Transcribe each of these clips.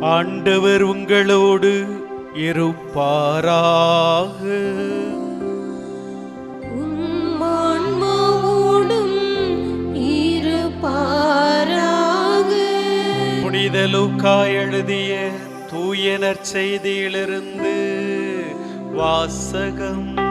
ஆண்டவர் உங்களோடு இருப்பாராக. புனித லூக்கா எழுதிய தூய நற்செய்தியிலிருந்து வாசகம்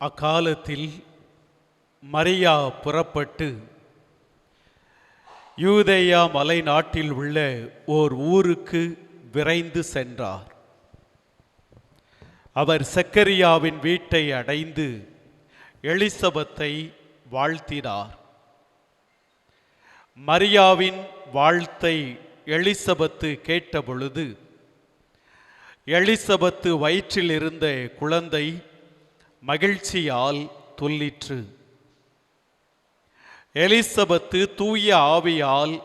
அக்காலத்தில் மரியா புறப்பட்டு யூதேயா மலை நாட்டில் உள்ள ஓர் ஊருக்கு விரைந்து சென்றார். அவர் சக்கரியாவின் வீட்டை அடைந்து எலிசபத்தை வாழ்த்தினார். மரியாவின் வாழ்த்தை எலிசபத்து கேட்டபொழுது எலிசபத்து வயிற்றில் இருந்த குழந்தை மகிழ்ச்சியால் துள்ளிற்று. எலிசபத்து தூய ஆவியால்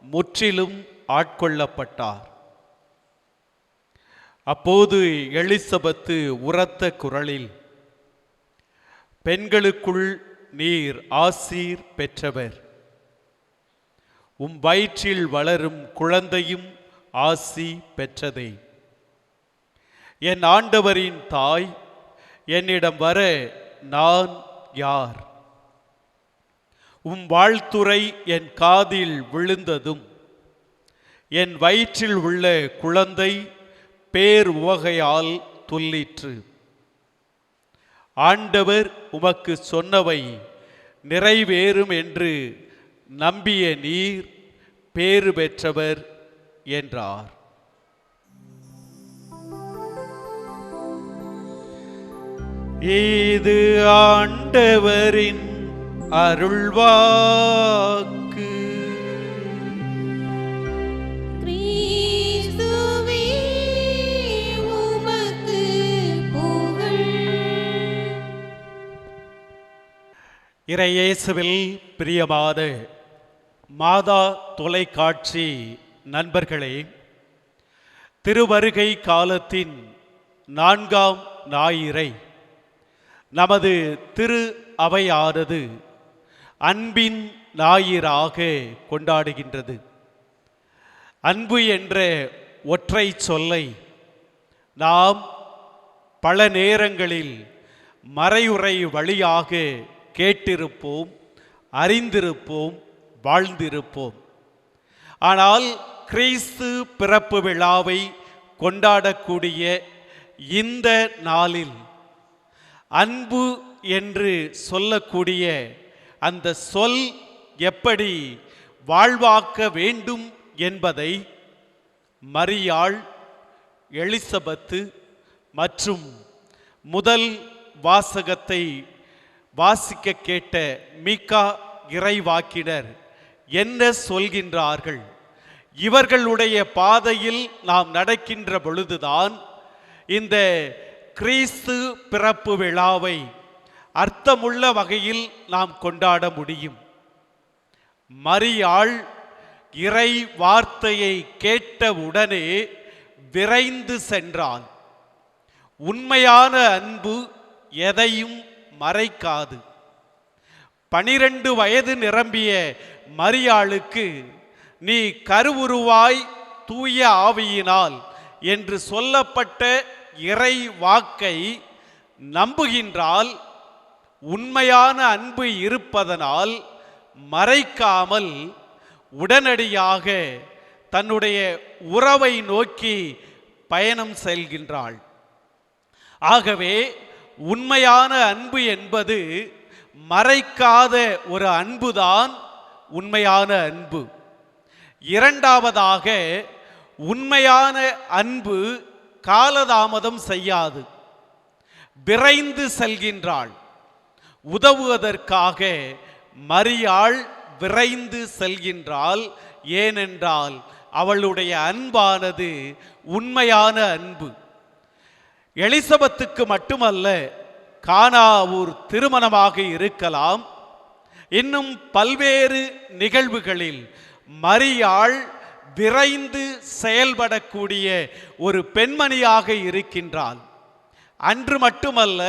முற்றிலும் ஆட்கொள்ளப்பட்டார். அப்போது எலிசபத்து உரத்த குரலில் பெண்களுக்குள் நீர் ஆசீர் பெற்றவர். உம் வயிற்றில் வளரும் குழந்தையும் ஆசி பெற்றதே. என் ஆண்டவரின் தாய் என்னிடம் வர நான் யார்? உம் வாழ்த்துரை என் காதில் விழுந்ததும் என் வயிற்றில் உள்ள குழந்தை பேர் உவகையால் துள்ளிற்று. ஆண்டவர் உமக்கு சொன்னவை நிறைவேறும் என்று நம்பிய நீர் பேறு பெற்றவர் என்றார். இது ஆண்டவரின் அருள்வாக்கு. இறையேசுவில் பிரியமான மாதா தொலைக்காட்சி நண்பர்களே திருவருகை காலத்தின் நான்காம் ஞாயிறை நமது திரு அவையானது அன்பின் ஞாயிறாக கொண்டாடுகின்றது. அன்பு என்ற ஒற்றை சொல்லை நாம் பல நேரங்களில் மறையுறை வழியாக கேட்டிருப்போம் அறிந்திருப்போம் வாழ்ந்திருப்போம். ஆனால் கிறிஸ்து பிறப்பு விழாவை கொண்டாடக்கூடிய இந்த நாளில் அன்பு என்று சொல்லக்கூடிய அந்த சொல் எப்படி வாழ்வாக்க வேண்டும் என்பதை மரியாள் எலிசபத்து மற்றும் முதல் வாசகத்தை வாசிக்க கேட்ட மீகா இறைவாக்கினர் என்ன சொல்கின்றார்கள்? இவர்களுடைய பாதையில் நாம் நடக்கின்ற பொழுதுதான் இந்த கிறிஸ்து பிறப்பு விழாவை அர்த்தமுள்ள வகையில் நாம் கொண்டாட முடியும். மரியாள் இறை வார்த்தையை கேட்டவுடனே விரைந்து சென்றாள் உண்மையான அன்பு எதையும் மறைக்காது. பனிரெண்டு வயது நிரம்பிய மரியாளுக்கு நீ கருவுருவாய் தூய ஆவியினால் என்று சொல்லப்பட்ட இறை வாக்கை நம்புகின்றால் உண்மையான அன்பு இருப்பதனால் மறைக்காமல் உடனடியாக தன்னுடைய உறவை நோக்கி பயணம் செல்கின்றாள். ஆகவே உண்மையான அன்பு என்பது மறைக்காத ஒரு அன்புதான் உண்மையான அன்பு. இரண்டாவதாக உண்மையான அன்பு காலதாமதம் செய்யாது. விரைந்து செல்கின்றாள். உதவுவதற்காக மரியாள் விரைந்து செல்கின்றாள். ஏனென்றால் அவளுடைய அன்பானது உண்மையான அன்பு. எலிசபெத்துக்கு மட்டுமல்ல கானாவூர் திருமணமாக இருக்கலாம். இன்னும் பல்வேறு நிகழ்வுகளில் மரியாள் விரைந்து செயல்படக்கூடிய ஒரு பெண்மணியாக இருக்கின்றாள். அன்று மட்டுமல்ல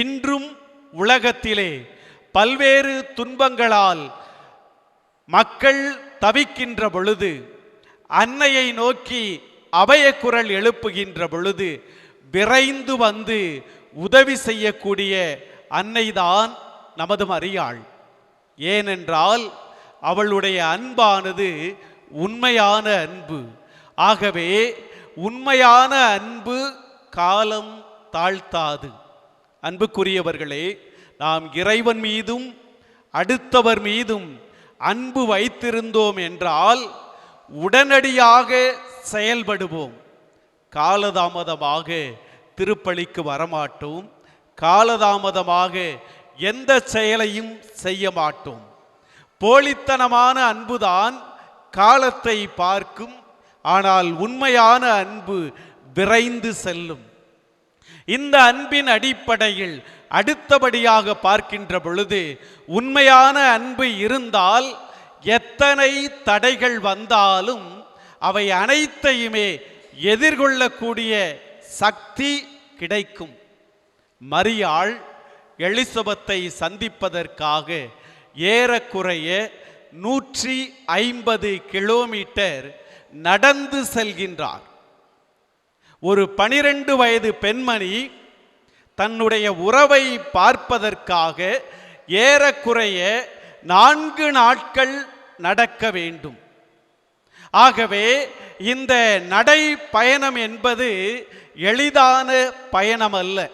இன்றும் உலகத்திலே பல்வேறு துன்பங்களால் மக்கள் தவிக்கின்ற பொழுது அன்னையை நோக்கி அபயக்குரல் எழுப்புகின்ற பொழுது விரைந்து வந்து உதவி செய்யக்கூடிய அன்னைதான் நமது மரியாள். ஏனென்றால் அவளுடைய அன்பானது உண்மையான அன்பு. ஆகவே உண்மையான அன்பு காலம் தாழ்த்தாது. அன்புக்குரியவர்களே நாம் இறைவன் மீதும் அடுத்தவர் மீதும் அன்பு வைத்திருந்தோம் என்றால் உடனடியாக செயல்படுவோம். காலதாமதமாக திருப்பலிக்கு வரமாட்டோம். காலதாமதமாக எந்த செயலையும் செய்ய மாட்டோம். போலித்தனமான அன்புதான் காலத்தை பார்க்கும் ஆனால் உண்மையான அன்பு விரைந்து செல்லும். இந்த அன்பின் அடிப்படையில் அடுத்தபடியாக பார்க்கின்ற பொழுது உண்மையான அன்பு இருந்தால் எத்தனை தடைகள் வந்தாலும் அவை அனைத்தையுமே எதிர்கொள்ளக்கூடிய சக்தி கிடைக்கும். மரியாள் எலிசபத்தை சந்திப்பதற்காக ஏறக்குறைய நூற்றி ஐம்பது கிலோமீட்டர் நடந்து செல்கின்றார். ஒரு பனிரெண்டு வயது பெண்மணி தன்னுடைய உறவை பார்ப்பதற்காக ஏறக்குறைய நான்கு நாட்கள் நடக்க வேண்டும். ஆகவே இந்த நடை பயணம் என்பது எளிதான பயணம் அல்ல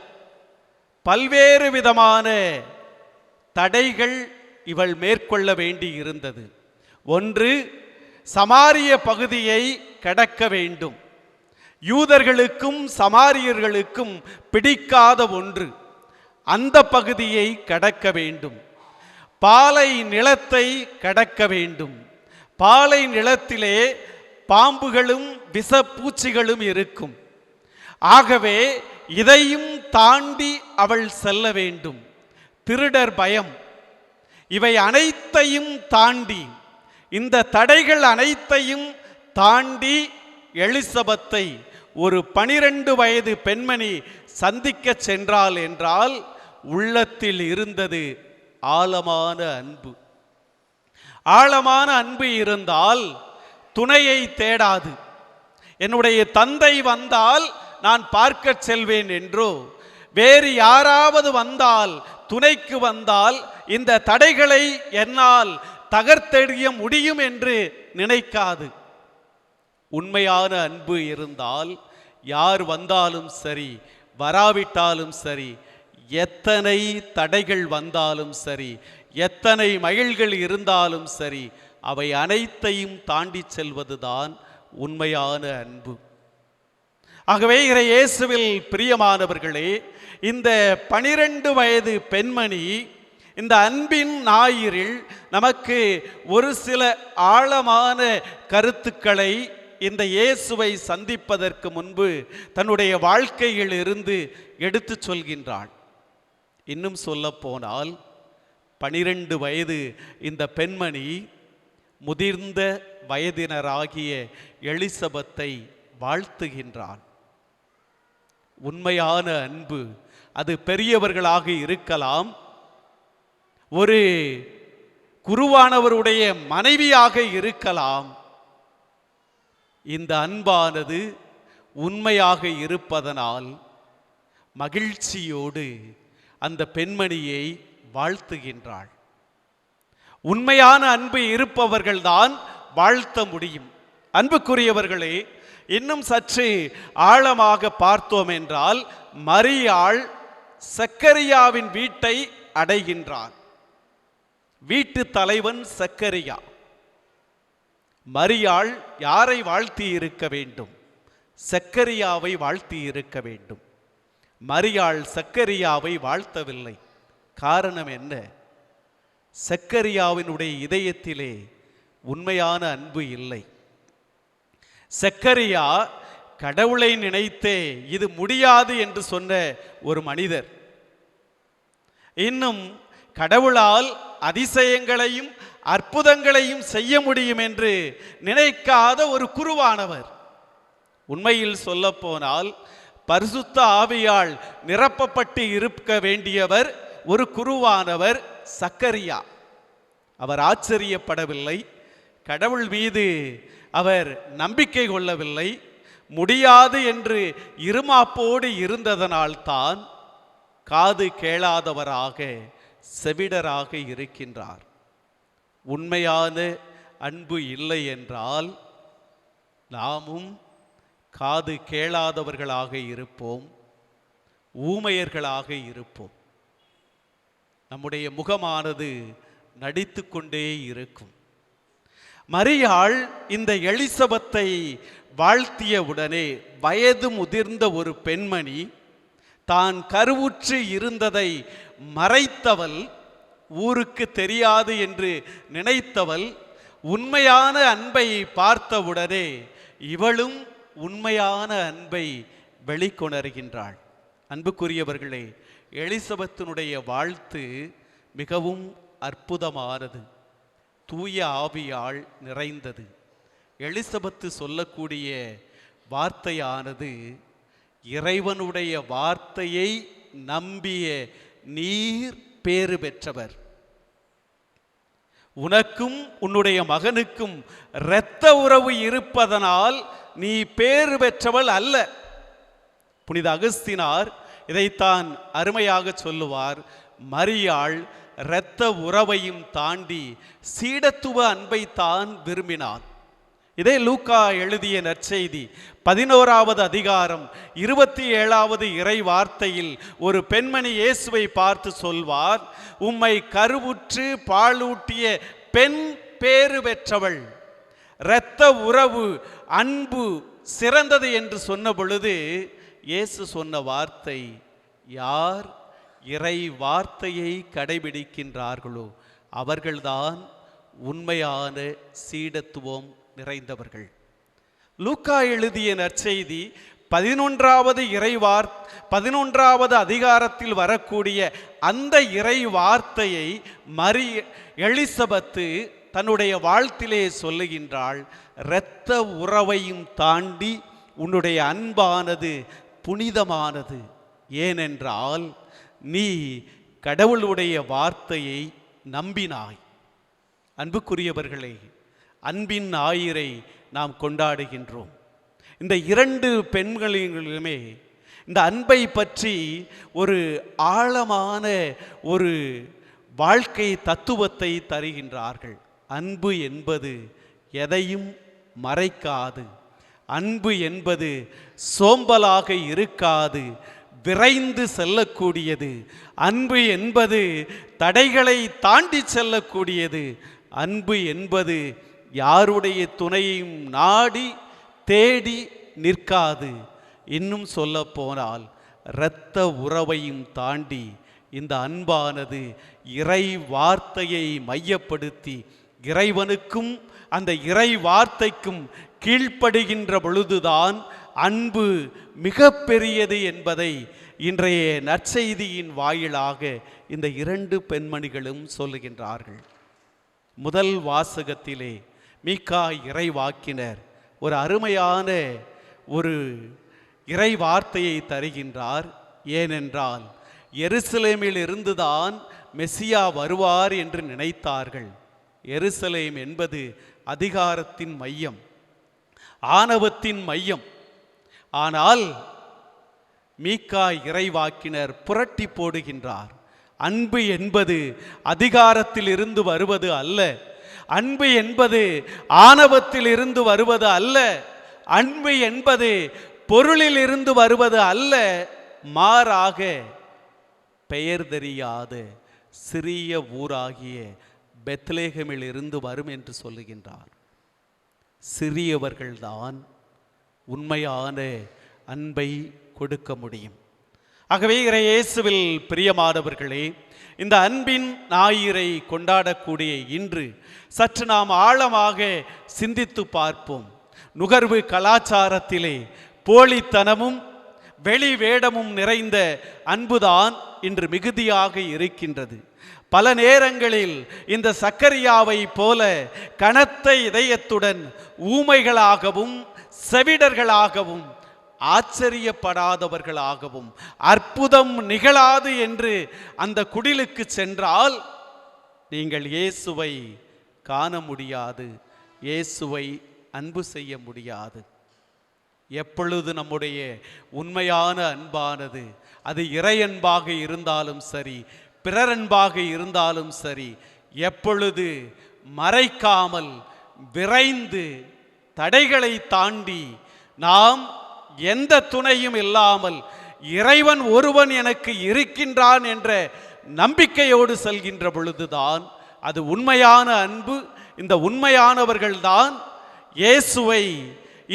பல்வேறு விதமான தடைகள் இவள் மேற்கொள்ள வேண்டி இருந்தது ஒன்று சமாரிய பகுதியை கடக்க வேண்டும். யூதர்களுக்கும் சமாரியர்களுக்கும் பிடிக்காத ஒன்று அந்த பகுதியை கடக்க வேண்டும். பாலை நிலத்தை கடக்க வேண்டும். பாலை நிலத்திலே பாம்புகளும் விஷப்பூச்சிகளும் இருக்கும். ஆகவே இதையும் தாண்டி அவள் செல்ல வேண்டும். திருடர் பயம். இவை அனைத்தையும் தாண்டி இந்த தடைகள் அனைத்தையும் தாண்டி எலிசபத்தை ஒரு பனிரெண்டு வயது பெண்மணி சந்திக்க சென்றாள் என்றால் உள்ளத்தில் இருந்தது ஆழமான அன்பு. ஆழமான அன்பு இருந்தால் துணையை தேடாது. என்னுடைய தந்தை வந்தால் நான் பார்க்க செல்வேன் என்றோ வேறு யாராவது வந்தால் துணைக்கு வந்தால் இந்த தடைகளை என்னால் தகர்த்தெறிய முடியும் என்று நினைக்காது. உண்மையான அன்பு இருந்தால் யார் வந்தாலும் சரி வராவிட்டாலும் சரி எத்தனை தடைகள் வந்தாலும் சரி எத்தனை மகிழ்கள் இருந்தாலும் சரி அவை அனைத்தையும் தாண்டி செல்வதுதான் உண்மையான அன்பு. ஆகவே இறை இயேசுவில் பிரியமானவர்களே இந்த பனிரெண்டு வயது பெண்மணி இந்த அன்பின் ஞாயிறில் நமக்கு ஒரு சில ஆழமான கருத்துக்களை இந்த இயேசுவை சந்திப்பதற்கு முன்பு தன்னுடைய வாழ்க்கையில் இருந்து எடுத்து சொல்கின்றாள் இன்னும் சொல்லப்போனால் பனிரெண்டு வயது இந்த பெண்மணி முதிர்ந்த வயதினராகிய எலிசபத்தை வாழ்த்துகின்றான். உண்மையான அன்பு. அது பெரியவர்களாக இருக்கலாம். ஒரு குருவானவருடைய மனைவியாக இருக்கலாம். இந்த அன்பானது உண்மையாக இருப்பதனால் மகிழ்ச்சியோடு அந்த பெண்மணியை வாழ்த்துகின்றாள். உண்மையான அன்பு இருப்பவர்கள்தான் வாழ்த்த முடியும். அன்புக்குரியவர்களே இன்னும் சற்று ஆழமாக பார்த்தோம் என்றால் மரியாள் சக்கரியாவின் வீட்டை அடைகின்றார் வீட்டு தலைவன் சக்கரியா. மரியாள் யாரை வாழ்த்தி இருக்க வேண்டும்? சக்கரியாவை வாழ்த்தி இருக்க வேண்டும். மரியாள் சக்கரியாவை வாழ்த்தவில்லை. காரணம் என்ன? சக்கரியாவினுடைய இதயத்திலே உண்மையான அன்பு இல்லை. செக்கரியா கடவுளை நினைத்தே இது முடியாது என்று சொன்ன ஒரு மனிதர். இன்னும் கடவுளால் அதிசயங்களையும் அற்புதங்களையும் செய்ய முடியும் என்று நினைக்காத ஒரு குருவானவர். உண்மையில் சொல்லப்போனால் பரிசுத்த ஆவியால் நிரப்பப்பட்டு இருக்க வேண்டியவர் ஒரு குருவானவர் சக்கரியா. அவர் ஆச்சரியப்படவில்லை. கடவுள் மீது அவர் நம்பிக்கை கொள்ளவில்லை. முடியாது என்று இருமாப்போடு இருந்ததனால்தான் காது கேளாதவராக செவிடராக இருக்கின்றார். உண்மையான அன்பு இல்லை என்றால் நாமும் காது கேளாதவர்களாக இருப்போம் ஊமையர்களாக இருப்போம். நம்முடைய முகமானது நடித்து கொண்டே இருக்கும். மரியாள் இந்த எலிசபத்தை வாழ்த்திய உடனே வயது முதிர்ந்த ஒரு பெண்மணி தான் கருவுற்று இருந்ததை மறைத்தவள் ஊருக்கு தெரியாது என்று நினைத்தவள் உண்மையான அன்பை பார்த்தவுடனே இவளும் உண்மையான அன்பை வெளிக்கொணர்கின்றாள். அன்புக்குரியவர்களே எலிசபத்தினுடைய வாழ்த்து மிகவும் அற்புதமானது. தூய ஆவியால் நிறைந்தது. எலிசபெத்து சொல்லக்கூடிய வார்த்தையானது இறைவனுடைய வார்த்தையை நம்பிய நீர் பேறு பெற்றவர். உனக்கும் உன்னுடைய மகனுக்கும் இரத்த உறவு இருப்பதனால் நீ பேறு பெற்றவள் அல்ல. புனித அகஸ்தினார் இதைத்தான் அருமையாக சொல்லுவார். மரியாள் இரத்த உறவையும் தாண்டி சீடத்துவ அன்பை தான் விரும்பினான். இதே லூக்கா எழுதிய நற்செய்தி பதினோராவது அதிகாரம் இருபத்தி ஏழாவது இறை வார்த்தையில் ஒரு பெண்மணி இயேசுவை பார்த்து சொல்வார் உம்மை கருவுற்று பாலூட்டிய பெண் பேறு பெற்றவள். இரத்த உறவு அன்பு சிறந்தது என்று சொன்ன பொழுது இயேசு சொன்ன வார்த்தை யார் இறை வார்த்தையை கடைபிடிக்கின்றார்களோ அவர்கள்தான் உண்மையான சீடத்துவம் நிறைந்தவர்கள். லூக்கா எழுதிய நற்செய்தி பதினொன்றாவது இறை வார் பதினொன்றாவது அதிகாரத்தில் வரக்கூடிய அந்த இறை வார்த்தையை மரி எலிசபத்து தன்னுடைய வாழ்த்திலே சொல்லுகின்றாள் இரத்த உறவையும் தாண்டி உன்னுடைய அன்பானது புனிதமானது. ஏனென்றால் நீ கடவுளுடைய வார்த்தையை நம்பினாய். அன்புக்குரியவர்களே அன்பின் ஆயிரை நாம் கொண்டாடுகின்றோம். இந்த இரண்டு பெண்களிலுமே இந்த அன்பை பற்றி ஒரு ஆழமான ஒரு வாழ்க்கை தத்துவத்தை தருகின்றார்கள். அன்பு என்பது எதையும் மறைக்காது. அன்பு என்பது சோம்பலாக இருக்காது. விரைந்து செல்லக்கூடியது. அன்பு என்பது தடைகளை தாண்டி செல்லக்கூடியது. அன்பு என்பது யாருடைய துணையையும் நாடி தேடி நிற்காது. இன்னும் சொல்ல போனால் இரத்த உறவையும் தாண்டி இந்த அன்பானது இறை வார்த்தையை மையப்படுத்தி இறைவனுக்கும் அந்த இறை வார்த்தைக்கும் கீழ்ப்படுகின்ற பொழுதுதான் அன்பு மிக பெரியது என்பதை இன்றைய நற்செய்தியின் வாயிலாக இந்த இரண்டு பெண்மணிகளும் சொல்லுகின்றார்கள். முதல் வாசகத்திலே மீகா இறைவாக்கினர் ஒரு அருமையான ஒரு இறை வார்த்தையை தருகின்றார். ஏனென்றால் எருசலேமில் இருந்துதான் மெசியா வருவார் என்று நினைத்தார்கள். எருசலேம் என்பது அதிகாரத்தின் மையம் ஆணவத்தின் மையம் ஆனால் மீக்கா இறைவாக்கினர் புரட்டி போடுகின்றார். அன்பு என்பது அதிகாரத்தில் இருந்து வருவது அல்ல. அன்பு என்பது ஆணவத்தில் இருந்து வருவது அல்ல. அன்பு என்பது பொருளில் இருந்து வருவது அல்ல. மாறாக பெயர் தெரியாத சிறிய ஊராகிய பெத்லேகமில் இருந்து வரும் என்று சொல்லுகின்றார். சிறியவர்கள்தான் உண்மையான அன்பை கொடுக்க முடியும். ஆகவே இறை இயேசுவில் பிரியமானவர்களே இந்த அன்பின் ஞாயிறை கொண்டாடக்கூடிய இன்று சற்று நாம் ஆழமாக சிந்தித்து பார்ப்போம். நுகர்வு கலாச்சாரத்திலே போலித்தனமும் வெளி வேடமும் நிறைந்த அன்புதான் இன்று மிகுதியாக இருக்கின்றது. பல நேரங்களில் இந்த சக்கரியாவை போல கனத்த இதயத்துடன் ஊமைகளாகவும் செவிடர்களாகவும் ஆச்சரியப்படாதவர்களாகவும் அற்புதம் நிகழாது என்று அந்த குடிலுக்கு சென்றால் நீங்கள் இயேசுவை காண முடியாது இயேசுவை அன்பு செய்ய முடியாது. எப்பொழுது நம்முடைய உண்மையான அன்பானது அது இறையன்பாக இருந்தாலும் சரி பிறரன்பாக இருந்தாலும் சரி எப்பொழுது மறைக்காமல் விரைந்து தடைகளை தாண்டி நாம் எந்த துணையும் இல்லாமல் இறைவன் ஒருவன் எனக்கு இருக்கின்றான் என்ற நம்பிக்கையோடு செல்கின்ற பொழுதுதான் அது உண்மையான அன்பு. இந்த உண்மையானவர்கள்தான் இயேசுவை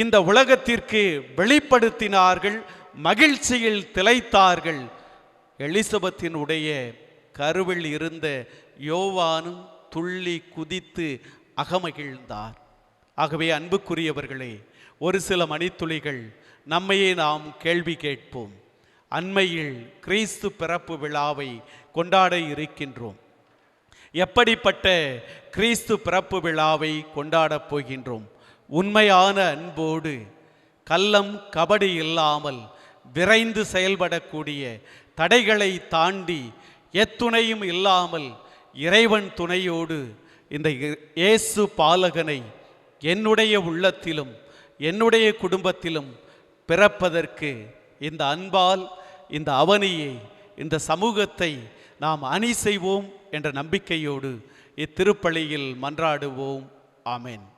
இந்த உலகத்திற்கு வெளிப்படுத்தினார்கள் மகிழ்ச்சியில் திளைத்தார்கள். எலிசபெத்தினுடைய கருவில் இருந்த யோவானும் துள்ளி குதித்து அகமகிழ்ந்தார். ஆகவே அன்புக்குரியவர்களே ஒரு சில மணித்துளிகள் நம்மையே நாம் கேள்வி கேட்போம். அண்மையில் கிறிஸ்து பிறப்பு விழாவை கொண்டாட இருக்கின்றோம். எப்படிப்பட்ட கிறிஸ்து பிறப்பு விழாவை கொண்டாடப் போகின்றோம்? உண்மையான அன்போடு கள்ளம் கபடி இல்லாமல் விரைந்து செயல்படக்கூடிய தடைகளை தாண்டி எத்துணையும் இல்லாமல் இறைவன் துணையோடு இந்த இ- இயேசு பாலகனை என்னுடைய உள்ளத்திலும் என்னுடைய குடும்பத்திலும் பிறப்பதற்கு இந்த அன்பால் இந்த அவனியை இந்த சமூகத்தை நாம் அணி செய்வோம் என்ற நம்பிக்கையோடு இத்திருப்பள்ளியில் மன்றாடுவோம். ஆமேன்.